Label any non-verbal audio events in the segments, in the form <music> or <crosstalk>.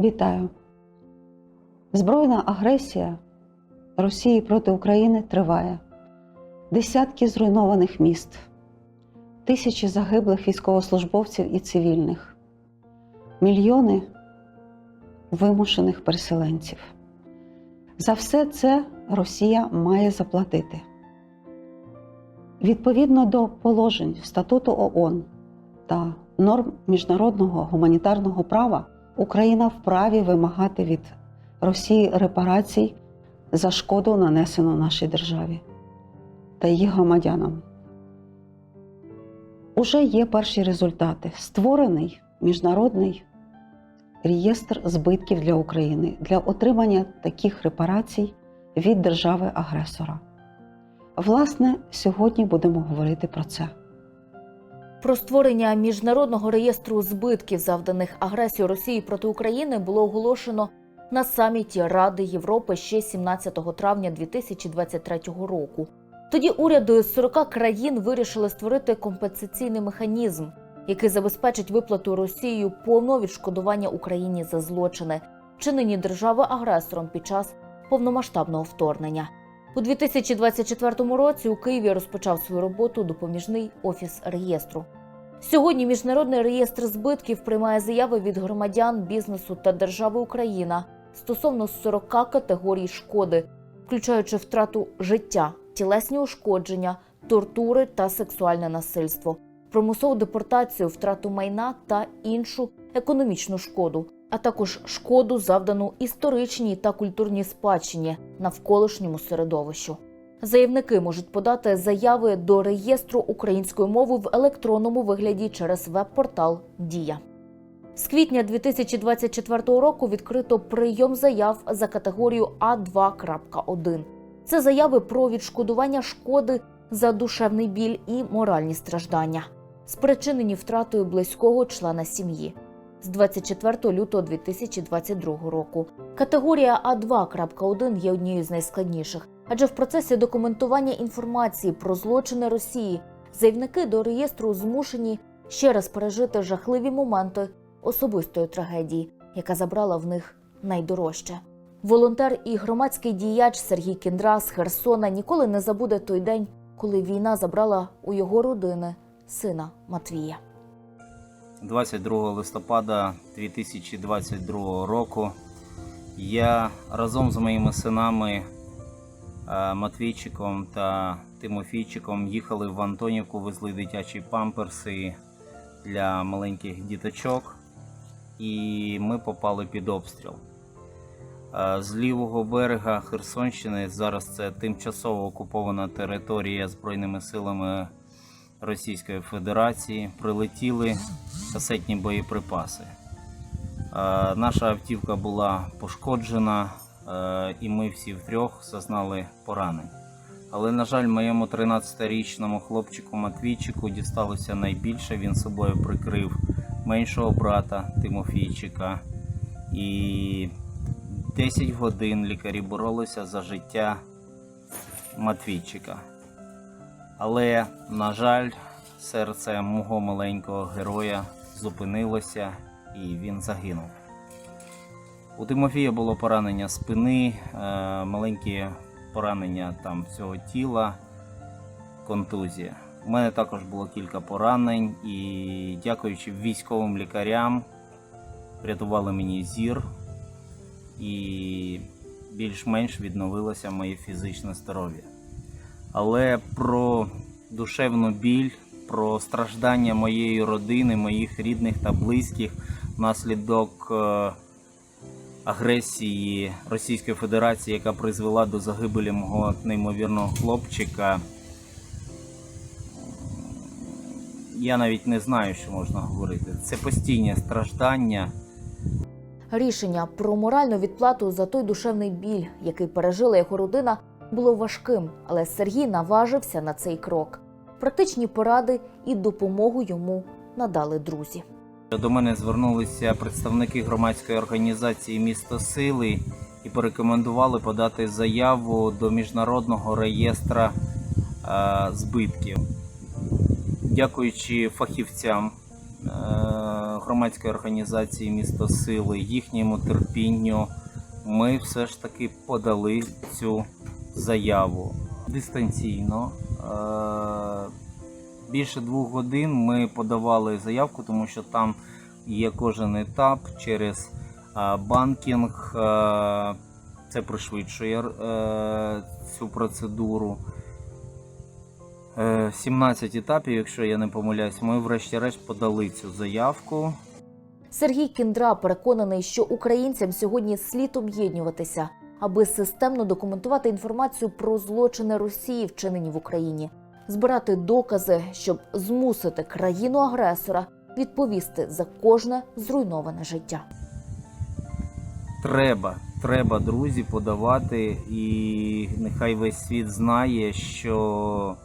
Вітаю! Збройна агресія Росії проти України триває. Десятки зруйнованих міст, тисячі загиблих військовослужбовців і цивільних, мільйони вимушених переселенців. За все це Росія має заплатити. Відповідно до положень статуту ООН та норм міжнародного гуманітарного права Україна вправі вимагати від Росії репарацій за шкоду, нанесену нашій державі та її громадянам. Уже є перші результати. Створений міжнародний реєстр збитків для України для отримання таких репарацій від держави-агресора. Власне, сьогодні будемо говорити про це. Про створення міжнародного реєстру збитків, завданих агресією Росії проти України, було оголошено на саміті Ради Європи ще 17 травня 2023 року. Тоді уряди з 40 країн вирішили створити компенсаційний механізм, який забезпечить виплату Росією повного відшкодування Україні за злочини, вчинені держави-агресором під час повномасштабного вторгнення. У 2024 році у Києві розпочав свою роботу допоміжний офіс реєстру. Сьогодні міжнародний реєстр збитків приймає заяви від громадян, бізнесу та держави Україна стосовно 40 категорій шкоди, включаючи втрату життя, тілесні ушкодження, тортури та сексуальне насильство, примусову депортацію, втрату майна та іншу економічну шкоду, а також шкоду, завдану історичній та культурній спадщині навколишньому середовищу. Заявники можуть подати заяви до реєстру української мови в електронному вигляді через веб-портал Дія. З квітня 2024 року відкрито прийом заяв за категорію А2.1. Це заяви про відшкодування шкоди за душевний біль і моральні страждання, спричинені втратою близького члена сім'ї. З 24 лютого 2022 року категорія А2.1 є однією з найскладніших, адже в процесі документування інформації про злочини Росії заявники до реєстру змушені ще раз пережити жахливі моменти особистої трагедії, яка забрала в них найдорожче. Волонтер і громадський діяч Сергій Кіндра з Херсона ніколи не забуде той день, коли війна забрала у його родини сина Матвія. 22 листопада 2022 року я разом з моїми синами е, Матвійчиком та Тимофійчиком їхали в Антонівку, везли дитячі памперси для маленьких діточок, і ми попали під обстріл. Е, З лівого берега Херсонщини зараз це тимчасово окупована територія Збройними силами Російської Федерації. Прилетіли касетні боєприпаси. Е, Наша автівка була пошкоджена, е, і ми всі втрьох зазнали поранень. Але, на жаль, моєму 13-річному хлопчику Матвійчику дісталося найбільше. Він собою прикрив меншого брата Тимофійчика. І 10 годин лікарі боролися за життя Матвійчика. Але, на жаль, серце мого маленького героя зупинилося і він загинув. У Тимофія було поранення спини, е, маленькі поранення там всього тіла, контузія. У мене також було кілька поранень, і дякуючи військовим лікарям, врятували мені зір і більш-менш відновилося моє фізичне здоров'я. Але про душевну біль, про страждання моєї родини, моїх рідних та близьких внаслідок е, агресії Російської Федерації, яка призвела до загибелі мого неймовірного хлопчика. Я навіть не знаю, що можна говорити. Це постійне страждання. Рішення про моральну відплату за той душевний біль, який пережила його родина, було важким, але Сергій наважився на цей крок. Практичні поради і допомогу йому надали друзі. До мене звернулися представники громадської організації Місто Сили і порекомендували подати заяву до міжнародного реєстра е, збитків. Дякуючи фахівцям е, громадської організації Місто Сили, їхньому терпінню, ми все ж таки подали цю заяву дистанційно. Е, Більше двох годин ми подавали заявку, тому що там є кожен етап через е, банкінг. е, Це пришвидшує цю процедуру. Е, 17 етапів, якщо я не помиляюсь, ми врешті-решт подали цю заявку. Сергій Кіндра переконаний, що українцям сьогодні слід об'єднуватися, аби системно документувати інформацію про злочини Росії, вчинені в Україні, збирати докази, щоб змусити країну-агресора відповісти за кожне зруйноване життя. Треба, треба, друзі, подавати, і нехай весь світ знає, що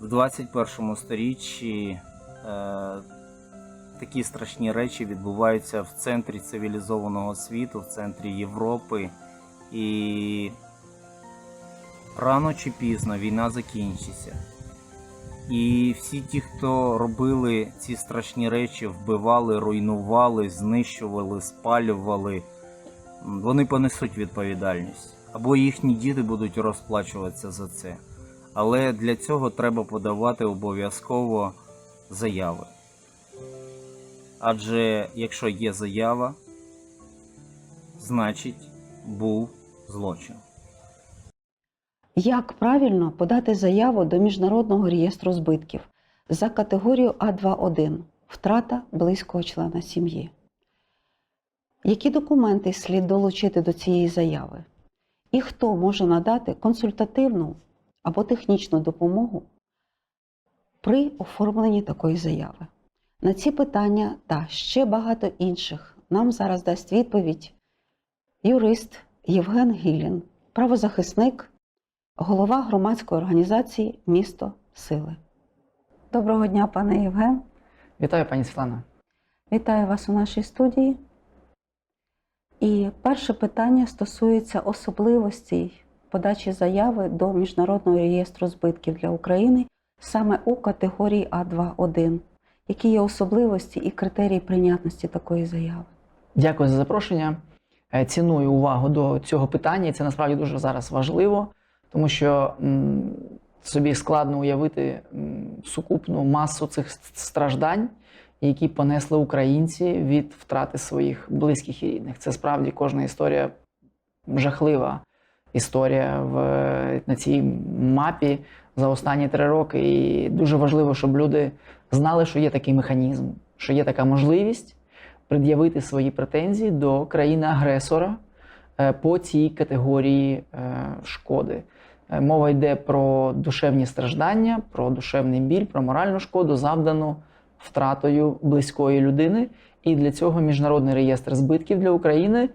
в 21 сторіччі е, такі страшні речі відбуваються в центрі цивілізованого світу, в центрі Європи. І рано чи пізно війна закінчиться. І всі ті, хто робили ці страшні речі, вбивали, руйнували, знищували, спалювали, вони понесуть відповідальність. Або їхні діти будуть розплачуватися за це. Але для цього треба подавати обов'язково заяви. Адже якщо є заява, значить був злочин. Як правильно подати заяву до Міжнародного реєстру збитків за категорію А2.1 втрата близького члена сім'ї? Які документи слід долучити до цієї заяви? І хто може надати консультативну або технічну допомогу при оформленні такої заяви? На ці питання та ще багато інших нам зараз дасть відповідь юрист Євген Гілін, правозахисник голова громадської організації Місто Сили. Доброго дня, пане Євген. Вітаю, пані Світлана. Вітаю вас у нашій студії. І перше питання стосується особливостей подачі заяви до Міжнародного реєстру збитків для України саме у категорії А2.1. Які є особливості і критерії прийнятності такої заяви? Дякую за запрошення. Е, Ціную увагу до цього питання, і це насправді дуже зараз важливо, тому що собі складно уявити сукупну масу цих страждань, які понесли українці від втрати своїх близьких і рідних. Це справді кожна історія жахлива історія в, на цій мапі за останні три роки. І дуже важливо, щоб люди знали, що є такий механізм, що є така можливість пред'явити свої претензії до країни-агресора е, по цій категорії е, шкоди. Е, Мова йде про душевні страждання, про душевний біль, про моральну шкоду, завдану втратою близької людини. І для цього міжнародний реєстр збитків для України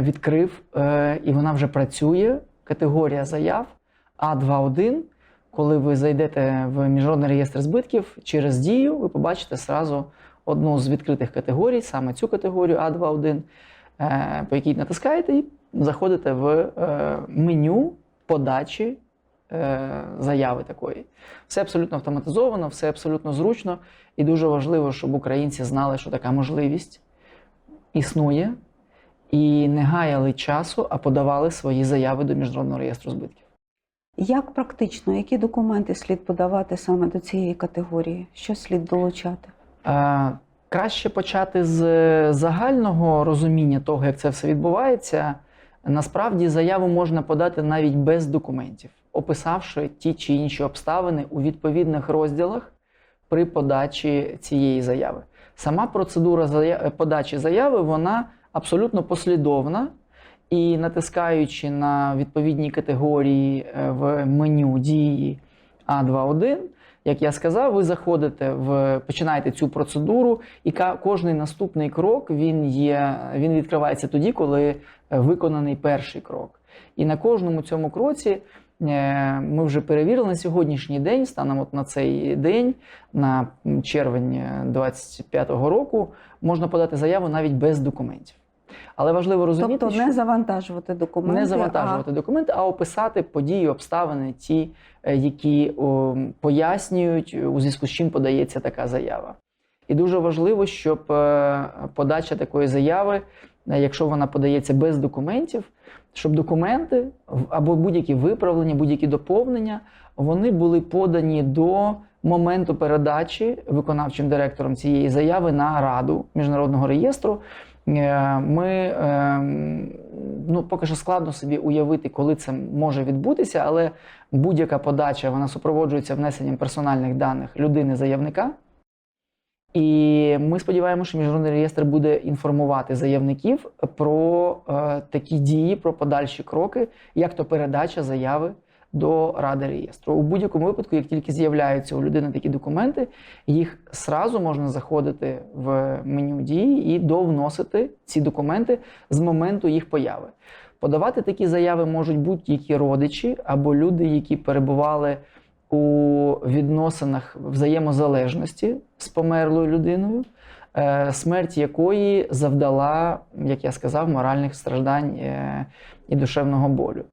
відкрив, і вона вже працює. Категорія заяв А21. Коли ви зайдете в міжнародний реєстр збитків через дію, ви побачите зразу одну з відкритих категорій, саме цю категорію А21, е, по якій натискаєте і заходите в е, меню подачі е, заяви такої. Все абсолютно автоматизовано, все абсолютно зручно, і дуже важливо, щоб українці знали, що така можливість існує, і не гаяли часу, а подавали свої заяви до міжнародного реєстру збитків. Як практично, які документи слід подавати саме до цієї категорії? Що слід долучати? Е, Краще почати з загального розуміння того, як це все відбувається. Насправді заяву можна подати навіть без документів, описавши ті чи інші обставини у відповідних розділах при подачі цієї заяви. Сама процедура подачі заяви вона абсолютно послідовна, і натискаючи на відповідні категорії е, в меню дії А21, як я сказав, ви заходите в починаєте цю процедуру, і кожний наступний крок він є, він відкривається тоді, коли е, виконаний перший крок. І на кожному цьому кроці е, ми вже перевірили на сьогоднішній день, станом от на цей день, на червень 25-го року, можна подати заяву навіть без документів. Але важливо розуміти, Тобто що не завантажувати документи, не завантажувати документи, а описати події, обставини, ті, е, які о, пояснюють, у зв'язку з чим подається така заява. І дуже важливо, щоб е, подача такої заяви, е, якщо вона подається без документів, щоб документи або будь-які виправлення, будь-які доповнення, вони були подані до моменту передачі виконавчим директором цієї заяви на раду міжнародного реєстру. Е, Ми е, ну, поки що складно собі уявити, коли це може відбутися, але будь-яка подача вона супроводжується внесенням персональних даних людини-заявника. І ми сподіваємося, що міжнародний реєстр буде інформувати заявників про е, такі дії, про подальші кроки, як то передача заяви до ради реєстру. У будь-якому випадку, як тільки з'являються у людини такі документи, їх сразу можна заходити в меню дії і довносити ці документи з моменту їх появи. Подавати такі заяви можуть будь-які родичі або люди, які перебували у відносинах взаємозалежності з померлою людиною, е, смерть якої завдала, як я сказав, моральних страждань е, і душевного болю.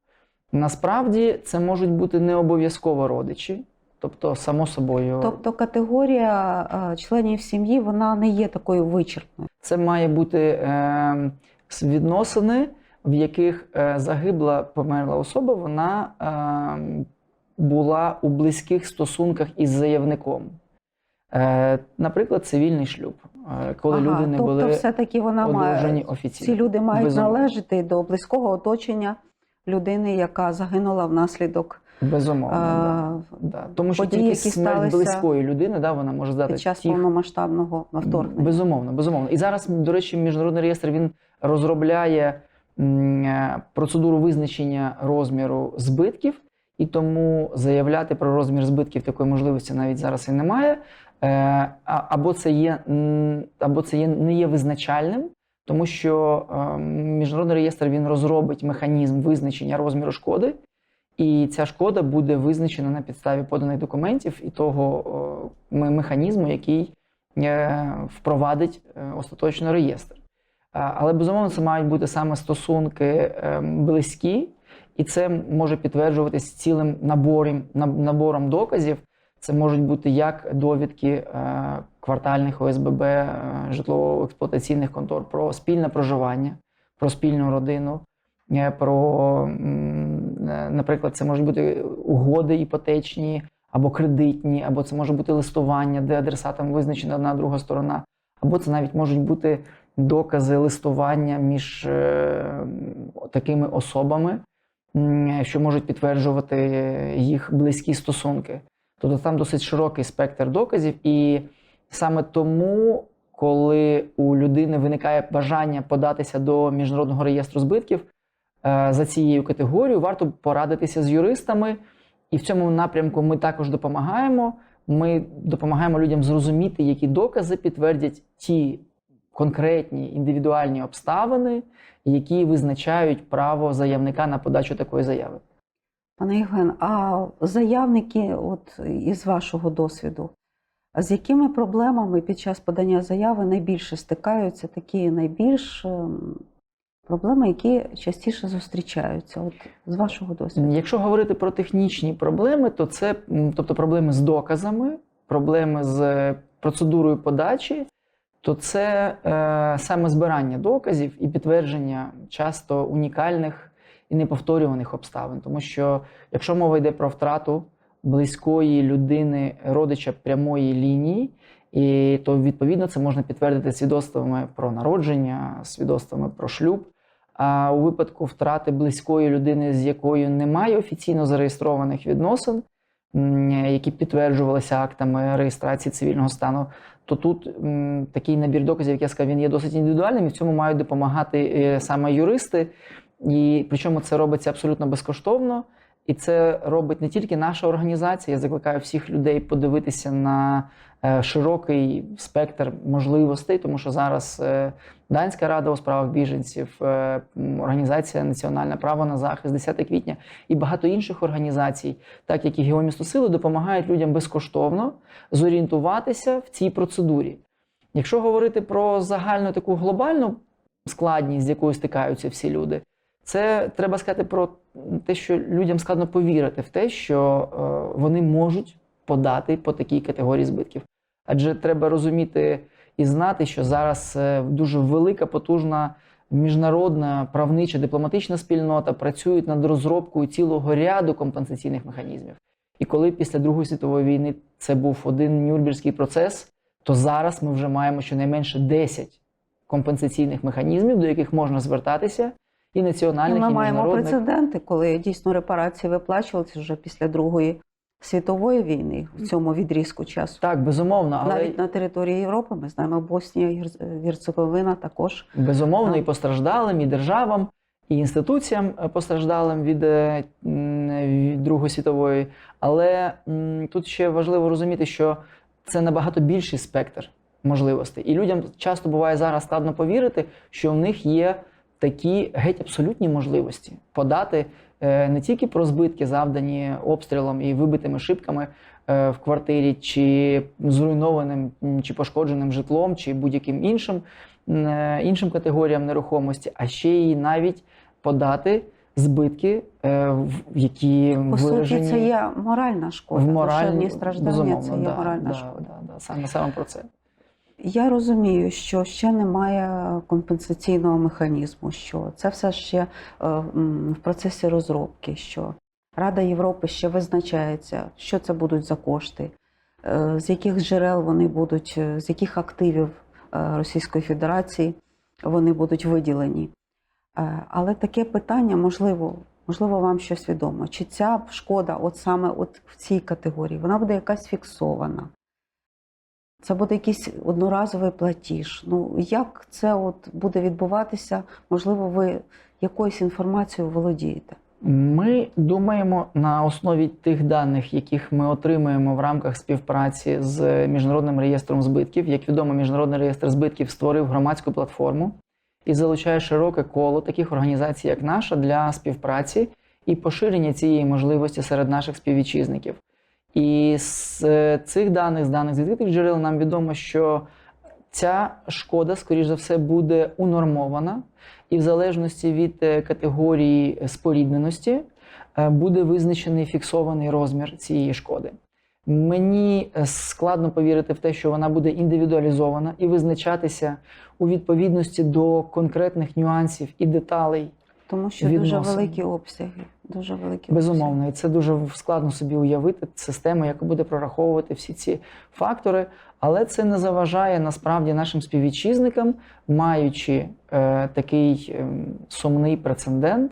Насправді це можуть бути не обов'язково родичі, тобто, само собою, Тобто категорія е, членів сім'ї вона не є такою вичерпною. це має бути е, відносини, в яких е, загибла померла особа, вона е, була у близьких стосунках із заявником. Е, наприклад, цивільний шлюб, коли Ага, люди не тобто, були все-таки вона має офіційно. ці люди мають Безумовно. належати до близького оточення людини, яка загинула внаслідок Безумовно. е, да. Да. Тому що події, тільки смерть близької людини да, вона може здати під час тих, повномасштабного вторгнення. Безумовно, безумовно. І зараз, до речі, міжнародний реєстр він розробляє е, процедуру визначення розміру збитків, і тому заявляти про розмір збитків такої можливості навіть зараз і немає. Е, Або це є, або це є, не є визначальним, тому що е, міжнародний реєстр він розробить механізм визначення розміру шкоди. І ця шкода буде визначена на підставі поданих документів і того о, механізму, який е, впровадить е, остаточно реєстр. Але безумовно це мають бути саме стосунки е, близькі, і це може підтверджуватись цілим набором, наб- набором доказів. Це можуть бути як довідки е, квартальних ОСББ, е, житлово-експлуатаційних контор про спільне проживання, про спільну родину, е, про, е, наприклад, це можуть бути угоди іпотечні або кредитні, або це може бути листування, де адресатом визначена одна друга сторона, або це навіть можуть бути докази листування між такими особами, що можуть підтверджувати їх близькі стосунки. Тобто там досить широкий спектр доказів, і саме тому, коли у людини виникає бажання податися до міжнародного реєстру збитків е, за цією категорією, варто порадитися з юристами, і в цьому напрямку ми також допомагаємо. Ми допомагаємо людям зрозуміти, які докази підтвердять ті конкретні індивідуальні обставини, які визначають право заявника на подачу такої заяви. Пане Євген, а заявники, от із вашого досвіду, з якими проблемами під час подання заяви найбільше стикаються такі найбільш ем, проблеми, які частіше зустрічаються? От з вашого досвіду? Якщо говорити про технічні проблеми, то це тобто проблеми з доказами, проблеми з е, процедурою подачі, то це е, саме збирання доказів і підтвердження часто унікальних і неповторюваних обставин. Тому що якщо мова йде про втрату близької людини, родича прямої лінії, і то відповідно це можна підтвердити свідоцтвами про народження, свідоцтвами про шлюб. А у випадку втрати близької людини, з якою немає офіційно зареєстрованих відносин, які підтверджувалися актами реєстрації цивільного стану, то тут такий набір доказів, як я сказав, він є досить індивідуальним, і в цьому мають допомагати е, саме юристи. І причому це робиться абсолютно безкоштовно. І це робить не тільки наша організація. Я закликаю всіх людей подивитися на е, широкий спектр можливостей, тому що зараз е, Данська рада у справах біженців, е, організація Національне право на захист, 10 квітня і багато інших організацій, так як і Геомісто Сили, допомагають людям безкоштовно зорієнтуватися в цій процедурі. Якщо говорити про загальну таку глобальну складність, з якою стикаються всі люди, це треба сказати про те, що людям складно повірити в те, що е, вони можуть подати по такій категорії збитків. Адже треба розуміти і знати, що зараз е, дуже велика, потужна міжнародна правнича дипломатична спільнота працюють над розробкою цілого ряду компенсаційних механізмів. І коли після Другої світової війни це був один нюрнберзький процес, то зараз ми вже маємо щонайменше 10 компенсаційних механізмів, до яких можна звертатися, і І національних, ми і маємо прецеденти, коли дійсно репарації виплачувалися вже після Другої світової війни в цьому відрізку часу. Так, безумовно, але Навіть на території Європи ми знаємо Боснія Герцеговина також. безумовно Так. і постраждалим, і державам, і інституціям постраждалим від, е, від Другої світової. Але м, тут ще важливо розуміти, що це набагато більший спектр можливостей. І людям часто буває зараз складно повірити, що в них є такі геть абсолютні можливості подати е, не тільки про збитки, завдані обстрілом і вибитими шибками е, в квартирі, чи зруйнованим чи пошкодженим житлом, чи будь-яким іншим, е, іншим категоріям нерухомості, а ще й навіть подати збитки, які По суті, це є моральна шкода. в моральні страждання це є да, моральна да, шкода. Да, да, саме саме про це. Я розумію, що ще немає компенсаційного механізму, що це все ще е, в процесі розробки, що Рада Європи ще визначається, що це будуть за кошти, е, з яких джерел вони будуть, е, з яких активів Російської Федерації вони будуть виділені. Але таке питання, можливо, можливо, вам щось відомо. Чи ця шкода, от саме от в цій категорії, вона буде якась фіксована? Це буде якийсь одноразовий платіж. Ну як це от буде відбуватися? Можливо, ви якоюсь інформацією володієте? Ми думаємо на основі тих даних, яких ми отримуємо в рамках співпраці з міжнародним реєстром збитків. Як відомо, міжнародний реєстр збитків створив громадську платформу і залучає широке коло таких організацій, як наша, для співпраці і поширення цієї можливості серед наших співвітчизників. І з е, цих даних, з даних з відкритих джерел, нам відомо, що ця шкода, скоріш за все, буде унормована, і в залежності від е, категорії спорідненості е, буде визначений фіксований розмір цієї шкоди. Мені складно повірити в те, що вона буде індивідуалізована і визначатися у відповідності до конкретних нюансів і деталей Тому що дуже великі обсяги. Дуже великі Безумовно, і це дуже складно собі уявити систему, яка буде прораховувати всі ці фактори. Але це не заважає насправді нашим співвітчизникам, маючи е, такий е, сумний прецедент,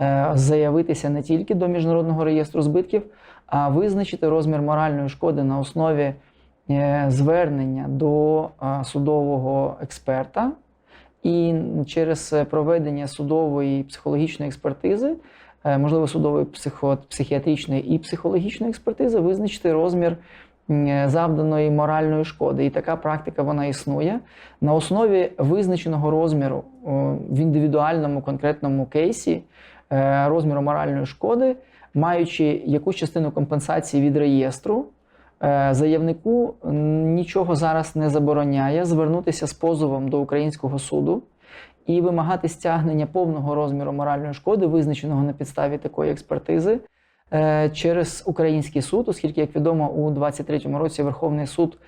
е, заявитися не тільки до міжнародного реєстру збитків, а визначити розмір моральної шкоди на основі е, звернення до е, судового експерта. І через проведення судової психологічної експертизи е, можливо, судової психо- психіатричної і психологічної експертизи, визначити розмір завданої моральної шкоди. І така практика вона існує. На основі визначеного розміру в індивідуальному конкретному кейсі е, розміру моральної шкоди, маючи якусь частину компенсації від реєстру. е, Заявнику нічого зараз не забороняє звернутися з позовом до українського суду і вимагати стягнення повного розміру моральної шкоди, визначеного на підставі такої експертизи, е, через український суд, оскільки, як відомо, у 23-му році Верховний суд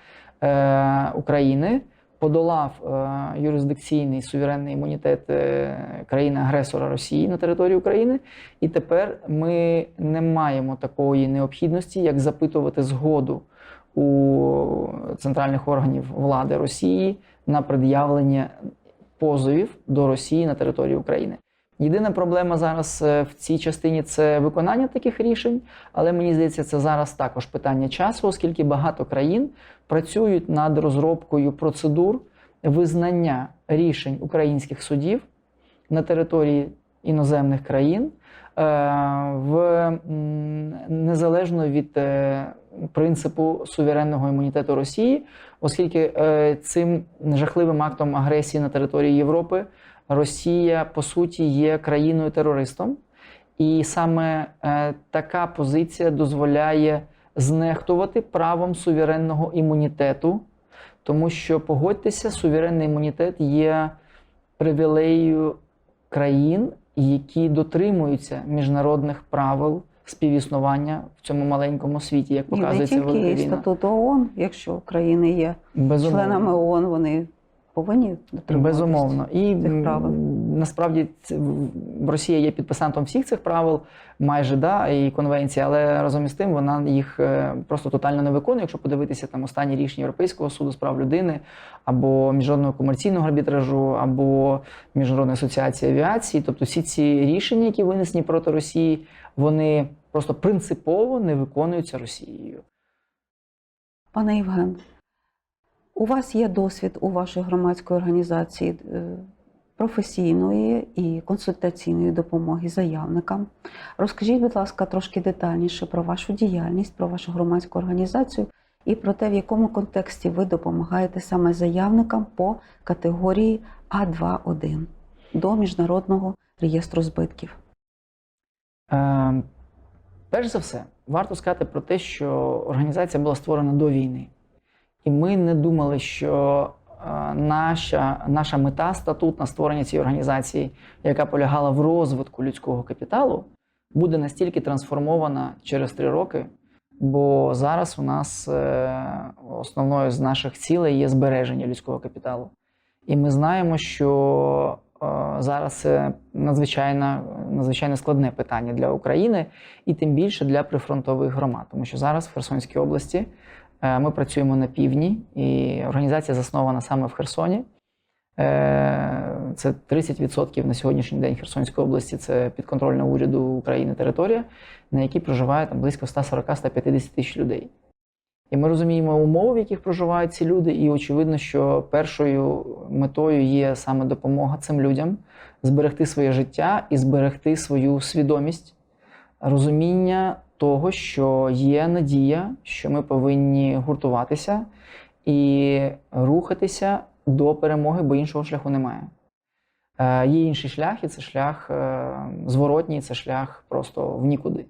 е, України подолав е, юрисдикційний суверенний імунітет країни-агресора Росії на території України, і тепер ми не маємо такої необхідності, як запитувати згоду у центральних органів влади Росії на пред'явлення позовів до Росії на території України. Єдина проблема зараз е, в цій частині це виконання таких рішень, але мені здається, це зараз також питання часу, оскільки багато країн працюють над розробкою процедур визнання рішень українських судів на території іноземних країн е, в незалежно від е, принципу суверенного імунітету Росії, оскільки е, цим жахливим актом агресії на території Європи Росія по суті є країною-терористом, і саме е, така позиція дозволяє знехтувати правом суверенного імунітету, тому що погодьтеся, суверенний імунітет є привілеєю країн, які дотримуються міжнародних правил співіснування в цьому маленькому світі, як І не показується велика тільки війна. статут ООН, якщо країни є Безумовно. членами ООН, вони повинні дотримуватись. Безумовно. І цих правил. насправді Росія є підписантом всіх цих правил, майже да, і конвенції, але разом із тим вона їх е, просто тотально не виконує. Якщо подивитися там останні рішення Європейського суду з прав людини або міжнародного комерційного арбітражу, або Міжнародної асоціації авіації, тобто всі ці рішення, які винесені проти Росії, вони просто принципово не виконуються Росією. Пане Євген, у вас є досвід у вашій громадської організації е, професійної і консультаційної допомоги заявникам. Розкажіть, будь ласка, трошки детальніше про вашу діяльність, про вашу громадську організацію і про те, в якому контексті ви допомагаєте саме заявникам по категорії А2.1 до міжнародного реєстру збитків. Е, перш за все, варто сказати про те, що організація була створена до війни. І ми не думали, що е, наша, наша мета статутна створення цієї організації, яка полягала в розвитку людського капіталу, буде настільки трансформована через три роки. Бо зараз у нас е, основною з наших цілей є збереження людського капіталу. І ми знаємо, що зараз це надзвичайно, надзвичайно складне питання для України і тим більше для прифронтових громад, тому що зараз в Херсонській області е, ми працюємо на півдні, і організація заснована саме в Херсоні. Е, Це 30% на сьогоднішній день Херсонської області це підконтрольна уряду України територія, на якій проживає там близько 140-150 тисяч людей. І ми розуміємо умови, в яких проживають ці люди, і очевидно, що першою метою є саме допомога цим людям зберегти своє життя і зберегти свою свідомість, розуміння того, що є надія, що ми повинні гуртуватися і рухатися до перемоги, бо іншого шляху немає. Е, Є інший шлях, і це шлях е, зворотній, це шлях просто в нікуди.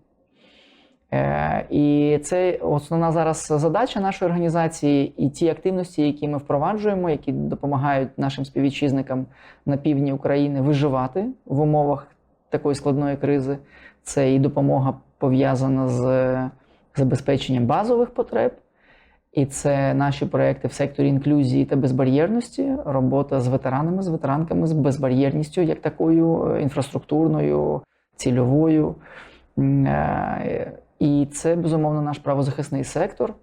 Е, І це основна зараз задача нашої організації, і ті активності, які ми впроваджуємо, які допомагають нашим співвітчизникам на півдні України виживати в умовах такої складної кризи. Це і допомога пов'язана з забезпеченням базових потреб, і це наші проекти в секторі інклюзії та безбар'єрності, робота з ветеранами, з ветеранками, з безбар'єрністю, як такою е, інфраструктурною, цільовою. І це безумовно наш правозахисний сектор,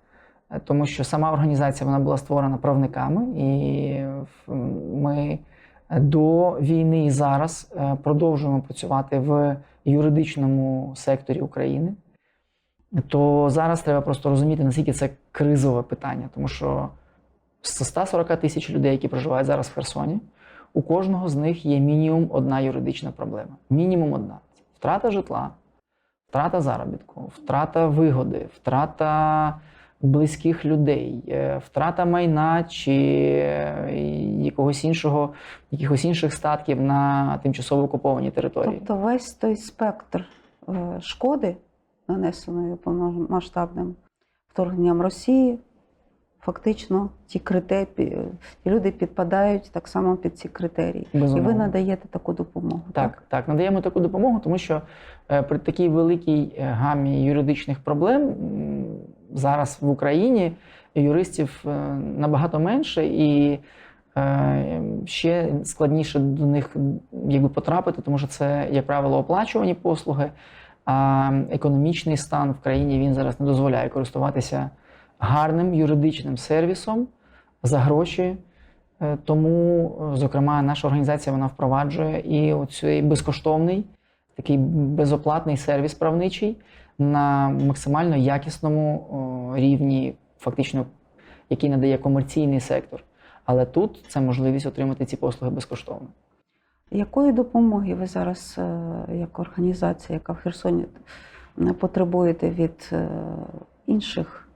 е, тому що сама організація вона була створена правниками, і ми до війни і зараз е, продовжуємо працювати в юридичному секторі України. То зараз треба просто розуміти, наскільки це кризове питання, тому що з 140 тисяч людей, які проживають зараз в Херсоні, у кожного з них є мінімум одна юридична проблема. Мінімум одна: втрата житла, втрата заробітку, втрата вигоди, втрата близьких людей, е, втрата майна чи е, якогось іншого, якихось інших статків на тимчасово окупованій території. Тобто весь той спектр е, шкоди, нанесеної повномасштабним вторгненням Росії, фактично ті критерії, люди підпадають так само під ці критерії. І ви надаєте таку допомогу. Так, так, надаємо таку допомогу, тому що е, при такій великій е, гамі юридичних проблем зараз в Україні юристів е, набагато менше і е, ще складніше до них якби, потрапити, тому що це, як правило, оплачувані послуги, а економічний стан в країні він зараз не дозволяє користуватися гарним юридичним сервісом за гроші. Е, Тому, е, зокрема, наша організація вона впроваджує і цей безкоштовний, такий безоплатний сервіс правничий на максимально якісному рівні, фактично, який надає комерційний сектор. Але тут це можливість отримати ці послуги безкоштовно. Якої допомоги ви зараз, е, як організація, яка в Херсоні е, потребуєте від е, інших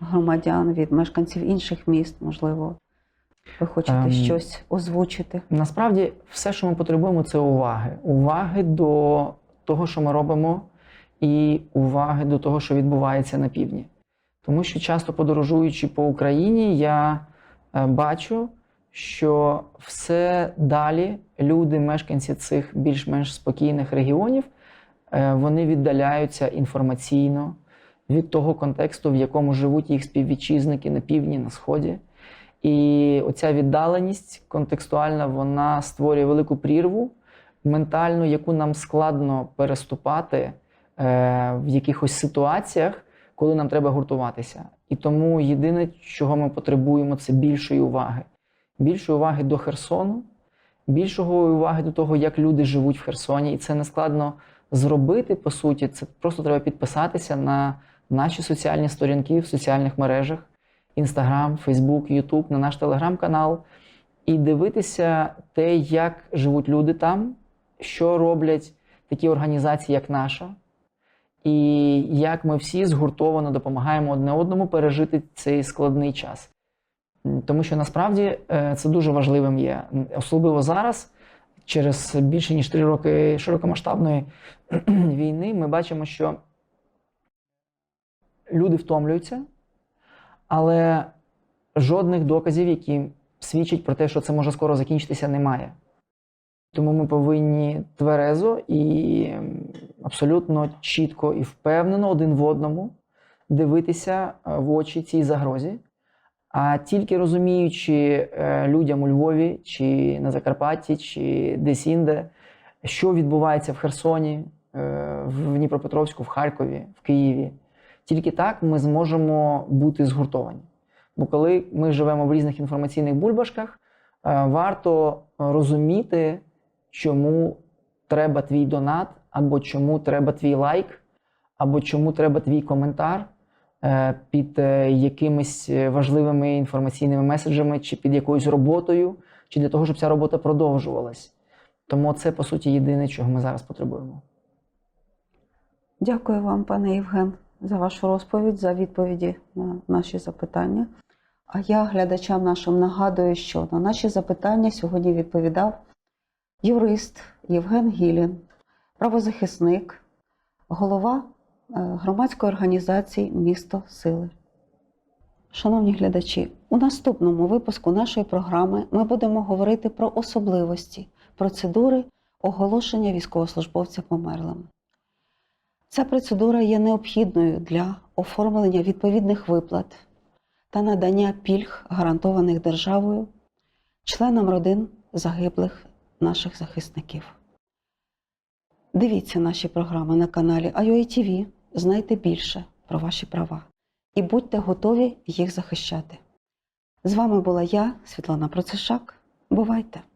громадян, від мешканців інших міст, можливо? Ви хочете Ем, щось озвучити? Насправді, все, що ми потребуємо, це уваги. Уваги до того, що ми робимо, і уваги до того, що відбувається на півдні. Тому що часто подорожуючи по Україні, я е, бачу, що все далі люди, мешканці цих більш-менш спокійних регіонів, е, вони віддаляються інформаційно від того контексту, в якому живуть їх співвітчизники на півдні, на сході. І оця віддаленість контекстуальна вона створює велику прірву ментальну, яку нам складно переступати е, в якихось ситуаціях, коли нам треба гуртуватися. І тому єдине, чого ми потребуємо, це більшої уваги. Більшої уваги до Херсону, більшої уваги до того, як люди живуть в Херсоні. І це не складно зробити, по суті. Це просто треба підписатися на наші соціальні сторінки в соціальних мережах: Інстаграм, Фейсбук, Ютуб, на наш телеграм-канал, і дивитися те, як живуть люди там, що роблять такі організації, як наша, і як ми всі згуртовано допомагаємо одне одному пережити цей складний час. Тому що насправді е, це дуже важливим є, особливо зараз, через більше ніж три роки широкомасштабної <clears throat> війни, ми бачимо, що люди втомлюються, але жодних доказів, які свідчать про те, що це може скоро закінчитися, немає. Тому ми повинні тверезо і абсолютно чітко і впевнено один в одному дивитися е, в очі цій загрозі. А тільки розуміючи е, людям у Львові, чи на Закарпатті, чи десь інде, що відбувається в Херсоні, е, в Дніпропетровську, в Харкові, в Києві, тільки так ми зможемо бути згуртовані. Бо коли ми живемо в різних інформаційних бульбашках, е, варто розуміти, чому треба твій донат, або чому треба твій лайк, або чому треба твій коментар е, під е, якимись важливими інформаційними меседжами, чи під якоюсь роботою, чи для того, щоб ця робота продовжувалась. Тому це, по суті, єдине, чого ми зараз потребуємо. Дякую вам, пане Євген, за вашу розповідь, за відповіді на наші запитання. А я глядачам нашим нагадую, що на наші запитання сьогодні відповідав юрист Євген Гілін, правозахисник, голова е, громадської організації Місто Сили. Шановні глядачі, у наступному випуску нашої програми ми будемо говорити про особливості процедури оголошення військовослужбовця померлими. Ця процедура є необхідною для оформлення відповідних виплат та надання пільг, гарантованих державою, членам родин загиблих наших захисників. Дивіться наші програми на каналі IOITV, знайте більше про ваші права і будьте готові їх захищати. З вами була я, Світлана Процешак. Бувайте!